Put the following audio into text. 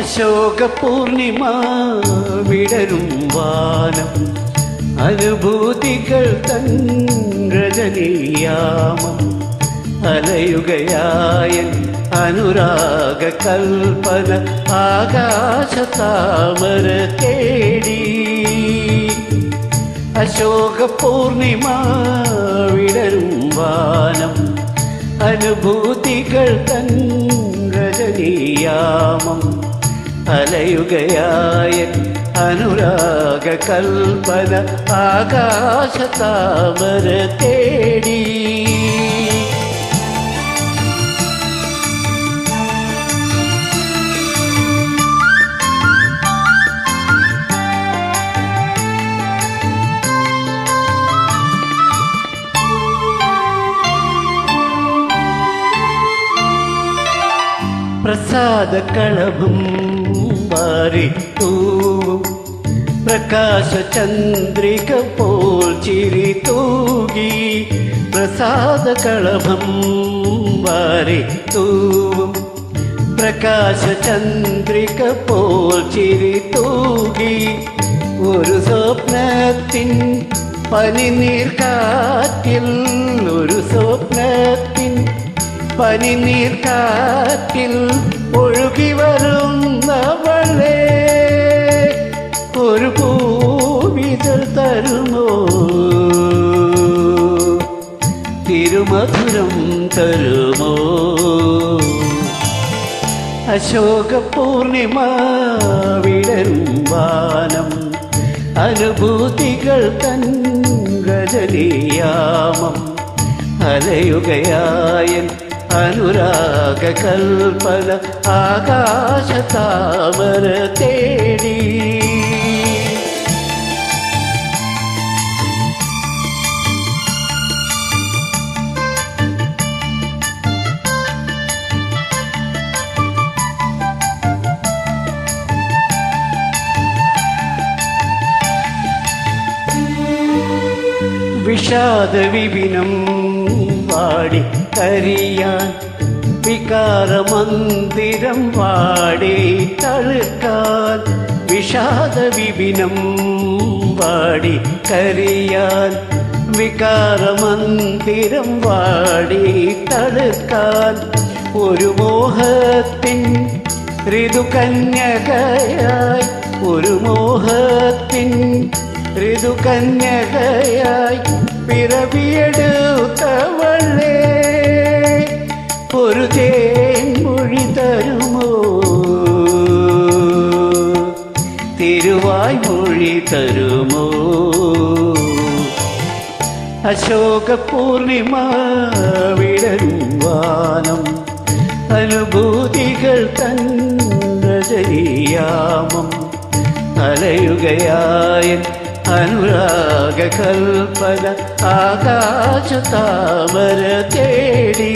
അശോക പൂർണിമ വിടരും വാനം. അനുഭൂതികൾ തൻ രജനീയാമം അലയുകയായൻ അനുരാഗ കൽപ്പന ആകാശ താമര തേടി. അശോക പൂർണിമ വിടരും വാനം. അനുഭൂതികൾ തൻ രജനീയാമം അലയുകയായ അനുരാഗ കൽപ്പന ആകാശ താമര പ്രസാദ കളവും തൂവും പ്രകാശ ചന്ദ്രിക പോൽ ചിരി തൂകി പ്രസാദ കളഭം മാറി തൂവും പ്രകാശ ചന്ദ്രിക പോൽ ചിരി തൂകി ഒരു സ്വപ്നത്തിൻ പനിനീർ കാറ്റിൽ ഒരു സ്വപ്നത്തിൻ പനിനീർ കാറ്റിൽ ഒഴുകി വരുന്നവളെ ഒരു പൂവിതൾ തരുമോ തിരുമധുരം തരുമോ? അശോക പൂർണിമ വിടരും വാനം അനുഭൂതികൾ തൻ ഗജനീയാമം അലയുകയായൻ അനുരാഗ കൽപ്പന ആകാശ താമര തേടി. വിഷാദ വിപിനം വാടി കരിയാൻ വികാരമന്ദിരം വാടി തളുക്കാൻ വിഷാദ വിപിനം വാടി കരിയാൻ വികാരമന്ദിരം വാടി തളുക്കാൻ ഒരു മോഹത്തിൻ ഋതുകന്യകയായി ഒരു മോഹത്തിൻ ഋതുകന്യകയായി പിറവിയെടുത്തവളേ മൊഴി തരുമോ? അശോക പൂർണിമ വിടരുവാനം അനുഭൂതികൾ തൻ രജനീയാമം അലയുകയായ അനുരാഗ കൽപ്പന ആകാശ താമര തേടി.